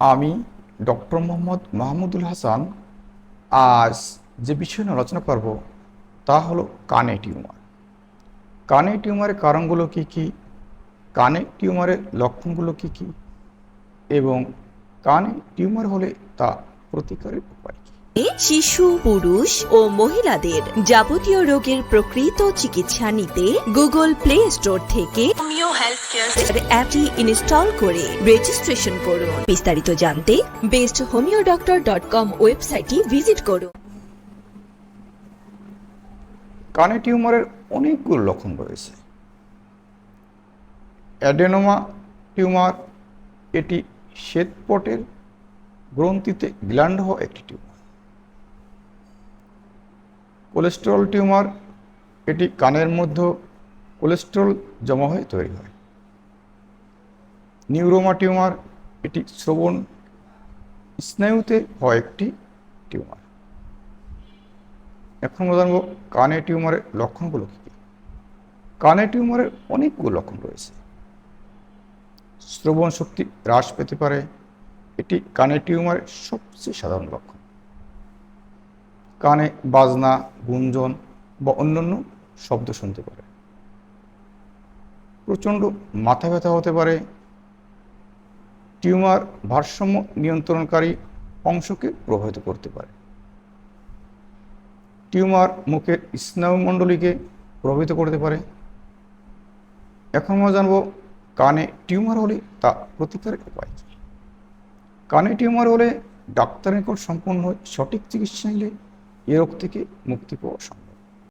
আমি ডক্টর মোহাম্মদ মাহমুদুল হাসান আজ যে বিষয় নিয়ে আলোচনা করব, তা হলো কানে টিউমার। কানে টিউমারের কারণগুলো কি কি? কানে টিউমারের লক্ষণগুলো কি কি? এবং কানে টিউমার হলে তা প্রতিকারের উপায় শিশু পুরুষ ও মহিলাদের যাবতীয় রোগের প্রকৃত চিকিৎসা নিতে গুগল প্লে স্টোর থেকে অ্যাপটি ইনস্টল করে রেজিস্ট্রেশন করুন। বিস্তারিত জানতে best homeo doctor dot com ওয়েবসাইটটি ভিজিট করুন। কানে টিউমারের অনেকগুলো লক্ষণ রয়েছে। অ্যাডেনোমা টিউমার এটি শ্বেতপটের গ্রন্থিতে গ্ল্যান্ড হওয়া একটি টিউমার। কোলেস্টেরল টিউমার, এটি কানের মধ্যে কোলেস্টেরল জমা হয়ে তৈরি হয়। নিউরোমা টিউমার, এটি শ্রবণ স্নায়ুতে হয় একটি টিউমার। এখন জানব কানে টিউমারের লক্ষণগুলো কী কী। কানে টিউমারের অনেকগুলো লক্ষণ রয়েছে। শ্রবণ শক্তি হ্রাস পেতে পারে, এটি কানে টিউমারের সবচেয়ে সাধারণ লক্ষণ। কানে বাজনা গুঞ্জন বা অন্যান্য শব্দ শুনতে পারে। প্রচণ্ড মাথা ব্যথা হতে পারে। টিউমার ভারসাম্য নিয়ন্ত্রণকারী অংশকে প্রভাবিত করতে পারে। টিউমার মুখের স্নায়ুমণ্ডলীকে প্রভাবিত করতে পারে। এখন আমরা জানব কানে টিউমার হলে তা প্রতিকারের উপায় কানে টিউমার হলে ডাক্তারের নিকট সম্পূর্ণ সঠিক চিকিৎসা নিলে এ রোগ থেকে মুক্তি পাওয়া সম্ভব।